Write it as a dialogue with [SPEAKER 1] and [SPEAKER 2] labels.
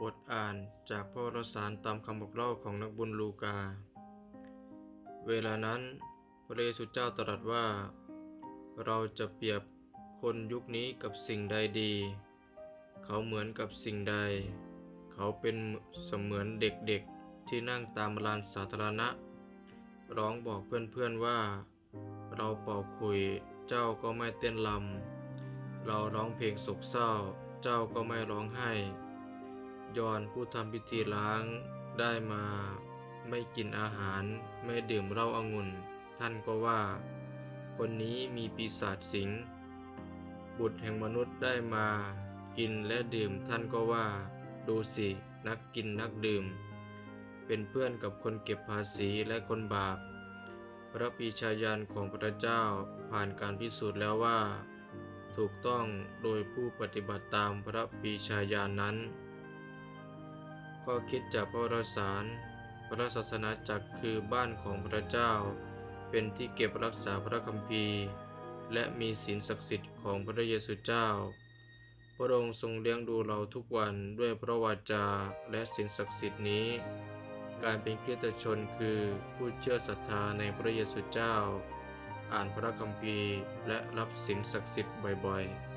[SPEAKER 1] บทอ่านจากพระรสารตามคำบอกเล่าของนักบุญลูกา เวลานั้นพระเยซูเจ้าตรัสว่า เราจะเปรียบคนยุคนี้กับสิ่งใดดี เขาเหมือนกับสิ่งใด เขาเป็นเสมือนเด็กๆที่นั่งตามลานสาธารณะ ร้องบอกเพื่อนๆว่า เราเป่าคุยเจ้าก็ไม่เต้นลำเราร้องเพลงโศกเศร้า เจ้าก็ไม่ร้องไห้ ยอนผู้ทำพิธีล้างได้มา ไม่กินอาหารไม่ดื่มเหล้าอางุ่น ท่านก็ว่า คนนี้มีปีศาจสิง บุตรแห่งมนุษย์ได้มา กินและดื่มท่านก็ว่า ดูสิ นักกินนักดื่ม เป็นเพื่อนกับคนเก็บภาษีและคนบาป พระปีชายันของพระเจ้าผ่านการพิสูจน์แล้วว่า ถูกต้องโดยผู้ปฏิบัติตามพระปีชาญาณนั้น ข้อคิดจากพระวรสาร พระศาสนาจักรคือบ้านของพระเจ้า เป็นที่เก็บรักษาพระคัมภีร์ และมีศีลศักดิ์สิทธิ์ของพระเยซูเจ้า พระองค์ทรงเลี้ยงดูเราทุกวันด้วยพระวาจาและศีลศักดิ์สิทธิ์นี้ การเป็นคริสตชนคือผู้เชื่อศรัทธาในพระเยซูเจ้า อ่านพระคัมภีร์และรับศีลศักดิ์สิทธิ์บ่อยๆ